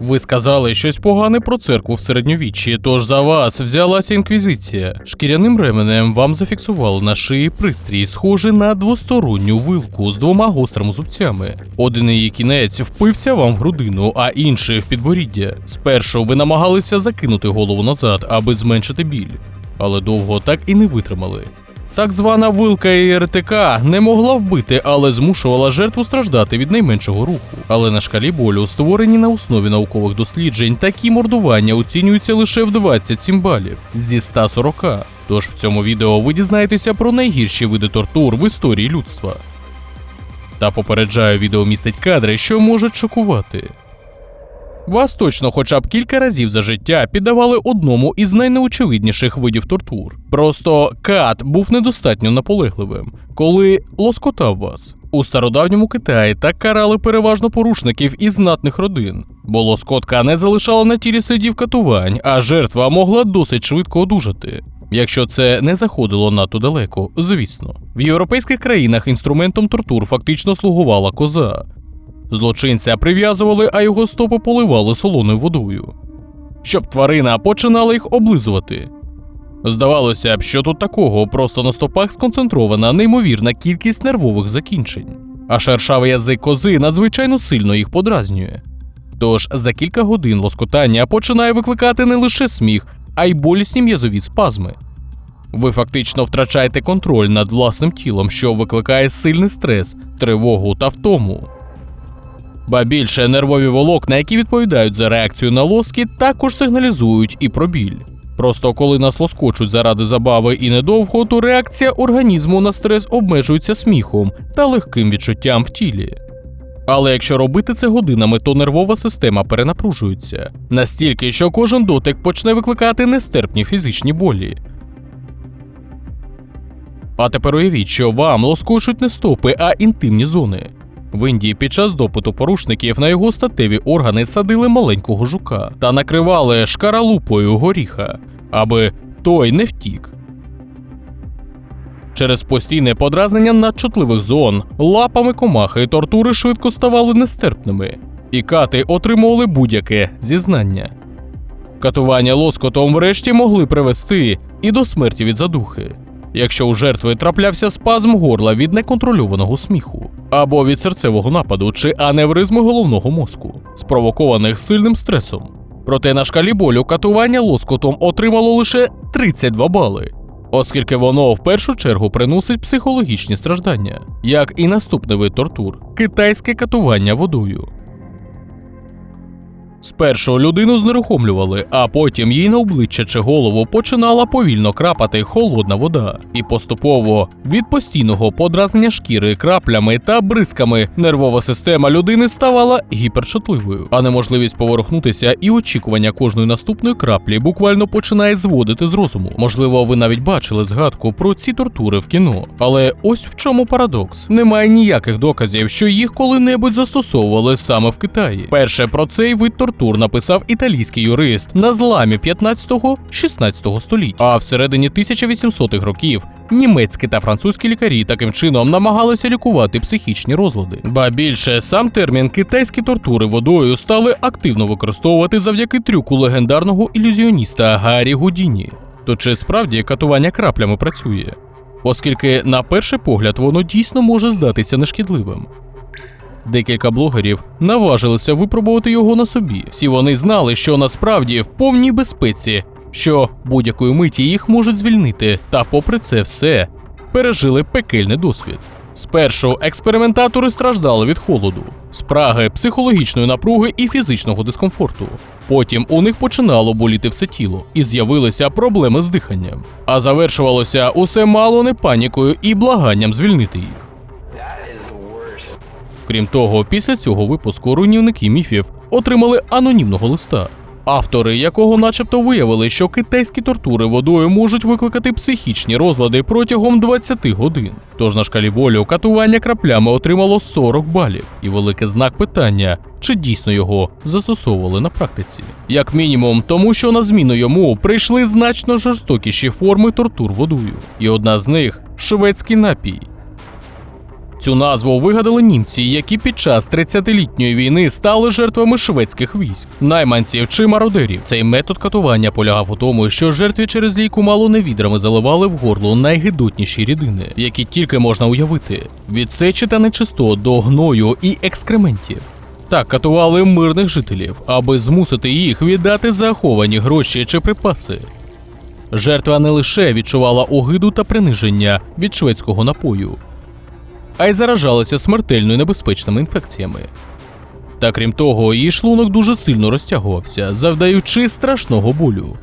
Ви сказали щось погане про церкву в середньовіччі, тож за вас взялася інквізиція. Шкіряним ременем вам зафіксували на шиї пристрій, схожий на двосторонню вилку з двома гострими зубцями. Один її кінець впився вам в грудину, а інший в підборіддя. Спершу ви намагалися закинути голову назад, аби зменшити біль, але довго так і не витримали. Так звана вилка ІРТК не могла вбити, але змушувала жертву страждати від найменшого руху. Але на шкалі болю, створені на основі наукових досліджень, такі мордування оцінюються лише в 27 балів зі 140. Тож в цьому відео ви дізнаєтеся про найгірші види тортур в історії людства. Та попереджаю, відео містить кадри, що можуть шокувати. Вас точно хоча б кілька разів за життя піддавали одному із найнеочевидніших видів тортур. Просто кат був недостатньо наполегливим, коли лоскотав вас. У стародавньому Китаї так карали переважно порушників із знатних родин, бо лоскотка не залишала на тілі слідів катувань, а жертва могла досить швидко одужати. Якщо це не заходило надто далеко, звісно. В європейських країнах інструментом тортур фактично слугувала коза, Злочинця прив'язували, а його стопи поливали солоною водою, щоб тварина починала їх облизувати. Здавалося б, що тут такого, просто на стопах сконцентрована неймовірна кількість нервових закінчень, а шершавий язик кози надзвичайно сильно їх подразнює. Тож за кілька годин лоскотання починає викликати не лише сміх, а й болісні м'язові спазми. Ви фактично втрачаєте контроль над власним тілом, що викликає сильний стрес, тривогу та втому. Ба більше нервові волокна, які відповідають за реакцію на лоскіт, також сигналізують і про біль. Просто коли нас лоскочуть заради забави і недовго, то реакція організму на стрес обмежується сміхом та легким відчуттям в тілі. Але якщо робити це годинами, то нервова система перенапружується настільки, що кожен дотик почне викликати нестерпні фізичні болі. А тепер уявіть, що вам лоскочуть не стопи, а інтимні зони. В Індії під час допиту порушників на його статеві органи садили маленького жука та накривали шкаралупою горіха, аби той не втік. Через постійне подразнення надчутливих зон лапами комахи тортури швидко ставали нестерпними, і кати отримували будь-яке зізнання. Катування лоскотом врешті могли привести і до смерті від задухи, якщо у жертви траплявся спазм горла від неконтрольованого сміху, або від серцевого нападу чи аневризми головного мозку, спровокованих сильним стресом. Проте на шкалі болю катування лоскотом отримало лише 32 бали, оскільки воно в першу чергу приносить психологічні страждання, як і наступний вид тортур китайське катування водою. Спершу людину знерухомлювали, а потім їй на обличчя чи голову починала повільно крапати холодна вода, і поступово від постійного подразнення шкіри краплями та бризками нервова система людини ставала гіперчутливою, а неможливість поворухнутися і очікування кожної наступної краплі буквально починає зводити з розуму. Можливо, ви навіть бачили згадку про ці тортури в кіно. Але ось в чому парадокс: немає ніяких доказів, що їх коли-небудь застосовували саме в Китаї. Перше про цей вид тортур написав італійський юрист на зламі 15-16 століть. А всередині 1800-х років німецькі та французькі лікарі таким чином намагалися лікувати психічні розлади. Ба більше сам термін китайські тортури водою стали активно використовувати завдяки трюку легендарного ілюзіоніста Гаррі Гудіні. То чи справді катування краплями працює? Оскільки, на перший погляд, воно дійсно може здатися нешкідливим. Декілька блогерів наважилися випробувати його на собі. Всі вони знали, що насправді в повній безпеці, що будь-якої миті їх можуть звільнити, та, попри це все, пережили пекельний досвід. Спершу експериментатори страждали від холоду, спраги, психологічної напруги і фізичного дискомфорту. Потім у них починало боліти все тіло, і з'явилися проблеми з диханням. А завершувалося усе мало не панікою і благанням звільнити їх. Крім того, після цього випуску руйнівники міфів отримали анонімного листа, автори якого начебто виявили, що китайські тортури водою можуть викликати психічні розлади протягом 20 годин. Тож на шкалі болю катування краплями отримало 40 балів, і великий знак питання, чи дійсно його застосовували на практиці. Як мінімум, тому що на зміну йому прийшли значно жорстокіші форми тортур водою, і одна з них шведський напій. Цю назву вигадали німці, які під час 30-літньої війни стали жертвами шведських військ, найманців чи мародерів. Цей метод катування полягав у тому, що жертві через лійку мало не відрами заливали в горло найгидотніші рідини, які тільки можна уявити: від сечі та нечистот до гною і екскрементів. Так катували мирних жителів, аби змусити їх віддати заховані гроші чи припаси. Жертва не лише відчувала огиду та приниження від шведського напою, а й заражалася смертельно небезпечними інфекціями. Та крім того, її шлунок дуже сильно розтягувався, завдаючи страшного болю.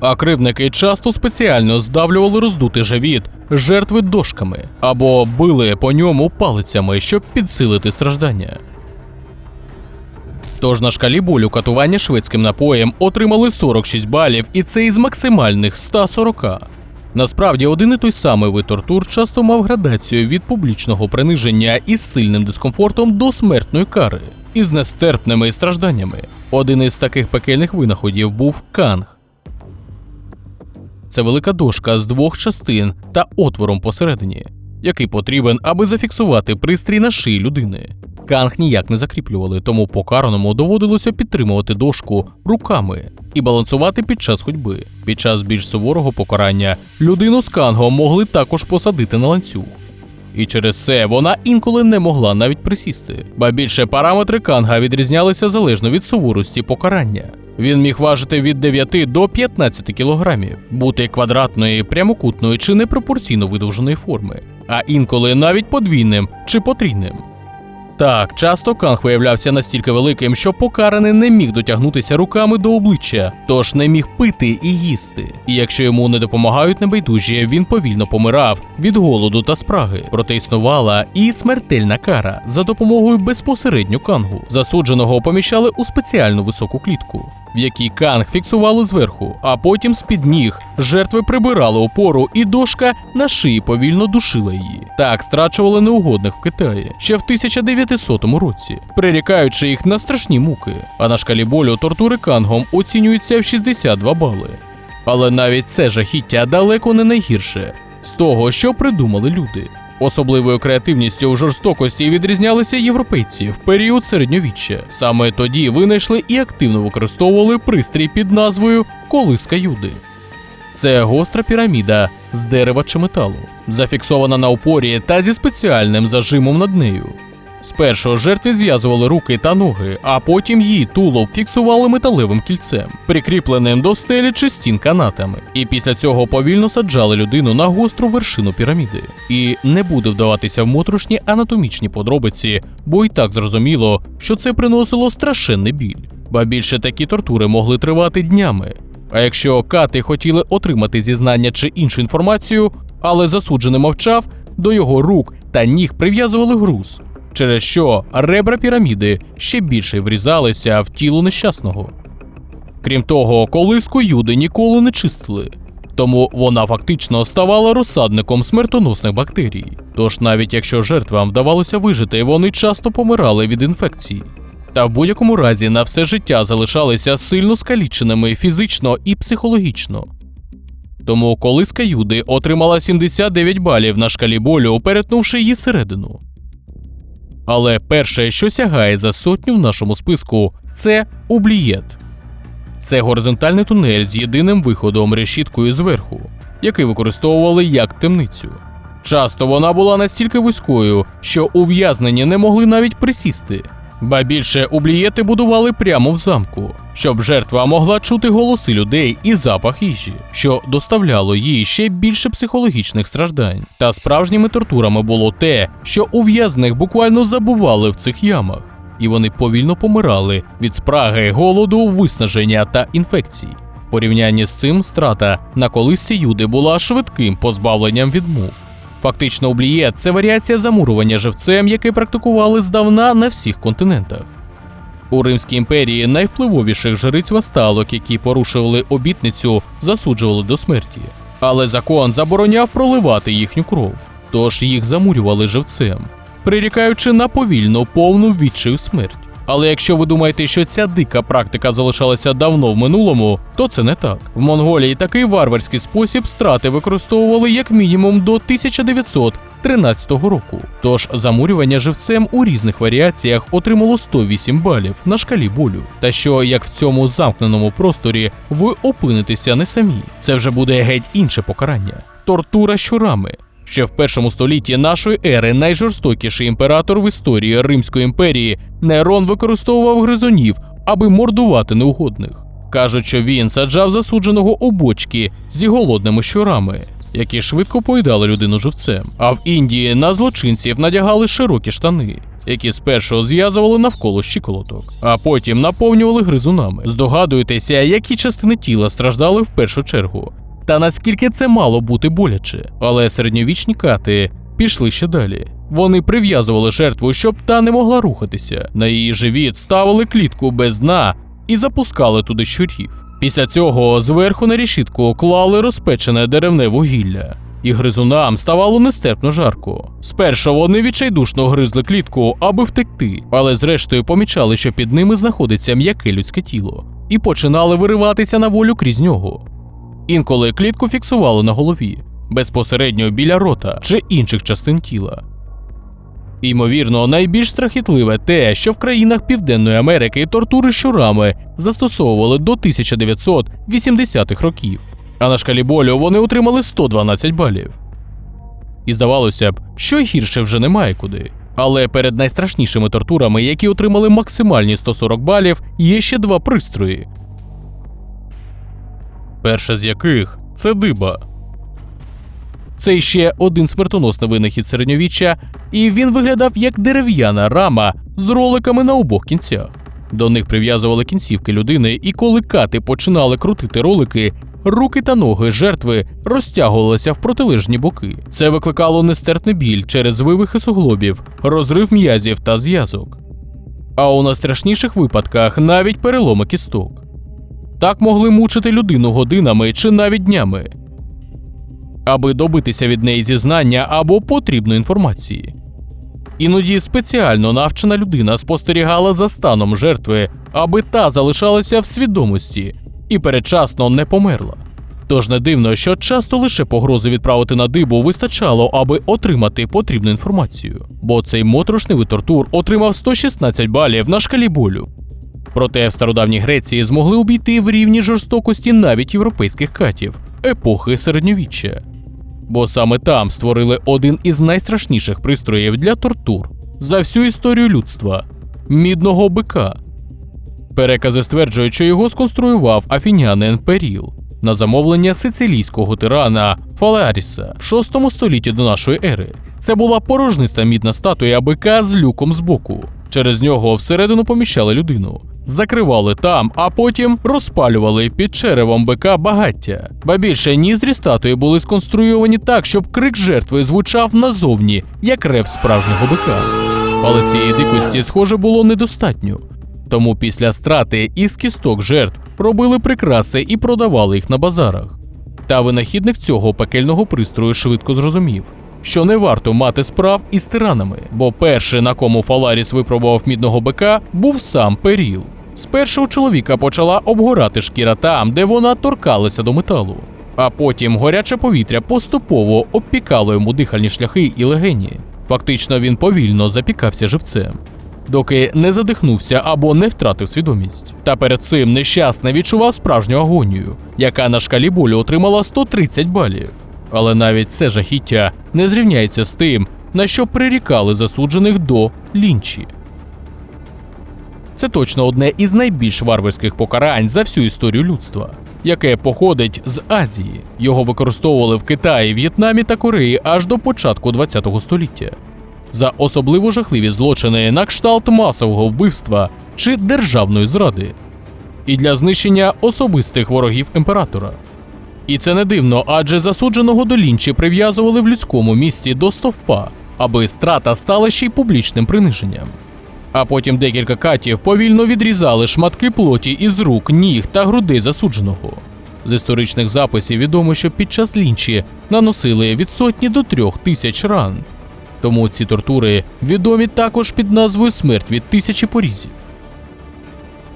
А кривники часто спеціально здавлювали роздутий живіт жертви дошками або били по ньому палицями, щоб підсилити страждання. Тож на шкалі болю катування шведським напоєм отримали 46 балів, і це із максимальних 140. Насправді, один і той самий вид тортур часто мав градацію від публічного приниження із сильним дискомфортом до смертної кари із нестерпними стражданнями. Один із таких пекельних винаходів був канг. Це велика дошка з двох частин та отвором посередині, який потрібен, аби зафіксувати пристрій на шиї людини. Канг ніяк не закріплювали, тому покараному доводилося підтримувати дошку руками і балансувати під час ходьби. Під час більш суворого покарання людину з кангом могли також посадити на ланцюг. І через це вона інколи не могла навіть присісти, ба більше параметри канга відрізнялися залежно від суворості покарання. Він міг важити від 9 до 15 кілограмів, бути квадратної, прямокутної чи непропорційно видовженої форми, а інколи навіть подвійним чи потрійним. Так, часто канг виявлявся настільки великим, що покараний не міг дотягнутися руками до обличчя, тож не міг пити і їсти. І якщо йому не допомагають небайдужі, він повільно помирав від голоду та спраги. Проте існувала і смертельна кара за допомогою безпосередньо кангу. Засудженого поміщали у спеціальну високу клітку, в якій канг фіксували зверху, а потім з-під ніг жертви прибирали опору, і дошка на шиї повільно душила її. Так страчували неугодних в Китаї ще в 1900 році, прирікаючи їх на страшні муки. А на шкалі болю тортури кангом оцінюються в 62 бали. Але навіть це жахіття далеко не найгірше з того, що придумали люди. Особливою креативністю в жорстокості відрізнялися європейці в період середньовіччя. Саме тоді винайшли і активно використовували пристрій під назвою Колиска Юди. Це гостра піраміда з дерева чи металу, зафіксована на опорі та зі спеціальним зажимом над нею. Спершу жертві зв'язували руки та ноги, а потім її тулуб фіксували металевим кільцем, прикріпленим до стелі чи стін канатами. І після цього повільно саджали людину на гостру вершину піраміди. І не буде вдаватися в моторошні анатомічні подробиці, бо і так зрозуміло, що це приносило страшенний біль. Ба більше такі тортури могли тривати днями. А якщо кати хотіли отримати зізнання чи іншу інформацію, але засуджений мовчав, до його рук та ніг прив'язували груз, через що ребра піраміди ще більше врізалися в тіло нещасного. Крім того, колиску юди ніколи не чистили, тому вона фактично ставала розсадником смертоносних бактерій. Тож навіть якщо жертвам вдавалося вижити, вони часто помирали від інфекцій. Та в будь-якому разі на все життя залишалися сильно скаліченими фізично і психологічно. Тому колиска Юди отримала 79 балів на шкалі болю, перетнувши її середину. Але перше, що сягає за сотню в нашому списку, це облієт. Це горизонтальний тунель з єдиним виходом решіткою зверху, який використовували як темницю. Часто вона була настільки вузькою, що ув'язнені не могли навіть присісти. Ба більше ублієти будували прямо в замку, щоб жертва могла чути голоси людей і запах їжі, що доставляло їй ще більше психологічних страждань. Та справжніми тортурами було те, що ув'язних буквально забували в цих ямах, і вони повільно помирали від спраги, голоду, виснаження та інфекцій. В порівнянні з цим страта на колисці Юди була швидким позбавленням від. Фактично, обліє це варіація замурування живцем, яке практикували здавна на всіх континентах. У Римській імперії найвпливовіших жриць васталок, які порушували обітницю, засуджували до смерті. Але закон забороняв проливати їхню кров, тож їх замурювали живцем, прирікаючи на повільну повну відчаю смерть. Але якщо ви думаєте, що ця дика практика залишалася давно в минулому, то це не так. В Монголії такий варварський спосіб страти використовували як мінімум до 1913 року. Тож замурювання живцем у різних варіаціях отримало 108 балів на шкалі болю. Та що як в цьому замкненому просторі ви опинитеся не самі, це вже буде геть інше покарання тортура щурами. Ще в першому столітті нашої ери найжорстокіший імператор в історії Римської імперії Нерон використовував гризунів, аби мордувати неугодних. Кажуть, що він саджав засудженого у бочки зі голодними щурами, які швидко поїдали людину живцем. А в Індії на злочинців надягали широкі штани, які спершу зв'язували навколо щиколоток, а потім наповнювали гризунами. Здогадуєтеся, які частини тіла страждали в першу чергу. Та наскільки це мало бути боляче, але середньовічні кати пішли ще далі. Вони прив'язували жертву, щоб та не могла рухатися. На її живіт ставили клітку без дна і запускали туди щурів. Після цього зверху на рішітку клали розпечене деревне вугілля. І гризунам ставало нестерпно жарко. Спершу вони відчайдушно гризли клітку, аби втекти, але зрештою помічали, що під ними знаходиться м'яке людське тіло, і починали вириватися на волю крізь нього. Інколи клітку фіксували на голові, безпосередньо біля рота чи інших частин тіла. Ймовірно, найбільш страхітливе те, що в країнах Південної Америки тортури щурами застосовували до 1980-х років, а на шкалі болю вони отримали 112 балів. І здавалося б, що гірше вже немає куди. Але перед найстрашнішими тортурами, які отримали максимальні 140 балів, є ще два пристрої, перша з яких це диба. Це ще один смертоносний винахід середньовіччя, і він виглядав як дерев'яна рама з роликами на обох кінцях. До них прив'язували кінцівки людини, і коли кати починали крутити ролики, руки та ноги жертви розтягувалися в протилежні боки. Це викликало нестерпний біль через вивихи суглобів, розрив м'язів та зв'язок. А у найстрашніших випадках навіть переломи кісток. Так могли мучити людину годинами чи навіть днями, аби добитися від неї зізнання або потрібної інформації. Іноді спеціально навчена людина спостерігала за станом жертви, аби та залишалася в свідомості і передчасно не померла. Тож не дивно, що часто лише погрози відправити на дибу вистачало, аби отримати потрібну інформацію, бо цей моторошний вид тортур отримав 116 балів на шкалі болю. Проте в стародавній Греції змогли обійти в рівні жорстокості навіть європейських катів епохи середньовіччя. Бо саме там створили один із найстрашніших пристроїв для тортур за всю історію людства мідного бика. Перекази стверджують, що його сконструював афінянин Періл на замовлення сицилійського тирана Фаларіса в 6 столітті до нашої ери. Це була порожниста мідна статуя бика з люком збоку. Через нього всередину поміщали людину, закривали там, а потім розпалювали під черевом бика багаття. Ба більше ніздрі статуї були сконструйовані так, щоб крик жертви звучав назовні, як рев справжнього бика. Але цієї дикості, схоже, було недостатньо. Тому після страти із кісток жертв робили прикраси і продавали їх на базарах. Та винахідник цього пекельного пристрою швидко зрозумів, що не варто мати справ із тиранами, бо перший, на кому Фаларіс випробував мідного бика, був сам Періл. Спершу чоловіка почала обгорати шкіра там, де вона торкалася до металу. А потім горяче повітря поступово обпікало йому дихальні шляхи і легені. Фактично він повільно запікався живцем, доки не задихнувся або не втратив свідомість. Та перед цим нещасний відчував справжню агонію, яка на шкалі болю отримала 130 балів. Але навіть це жахіття не зрівняється з тим, на що прирікали засуджених до лінчі. Це точно одне із найбільш варварських покарань за всю історію людства, яке походить з Азії. Його використовували в Китаї, В'єтнамі та Кореї аж до початку ХХ століття. За особливо жахливі злочини на кшталт масового вбивства чи державної зради, і для знищення особистих ворогів імператора. І це не дивно, адже засудженого до лінчі прив'язували в людському місці до стовпа, аби страта стала ще й публічним приниженням. А потім декілька катів повільно відрізали шматки плоті із рук, ніг та грудей засудженого. З історичних записів відомо, що під час лінчі наносили від сотні до трьох тисяч ран. Тому ці тортури відомі також під назвою смерть від тисячі порізів.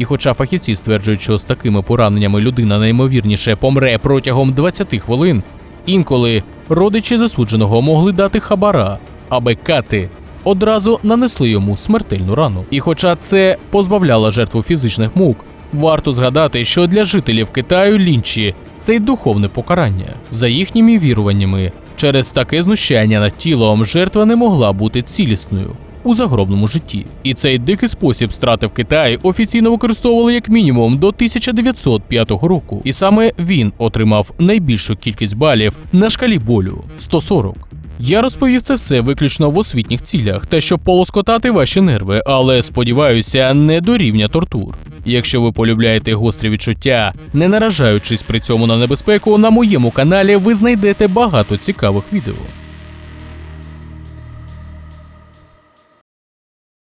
І хоча фахівці стверджують, що з такими пораненнями людина наймовірніше помре протягом 20 хвилин, інколи родичі засудженого могли дати хабара, аби кати одразу нанесли йому смертельну рану. І хоча це позбавляло жертву фізичних мук, варто згадати, що для жителів Китаю лінчі це й духовне покарання. За їхніми віруваннями, через таке знущання над тілом жертва не могла бути цілісною. У загробному житті, і цей дикий спосіб страти в Китаї офіційно використовували як мінімум до 1905 року, і саме він отримав найбільшу кількість балів на шкалі болю 140. Я розповів це все виключно в освітніх цілях та щоб полоскотати ваші нерви, але сподіваюся, не до рівня тортур. Якщо ви полюбляєте гострі відчуття, не наражаючись при цьому на небезпеку, на моєму каналі ви знайдете багато цікавих відео.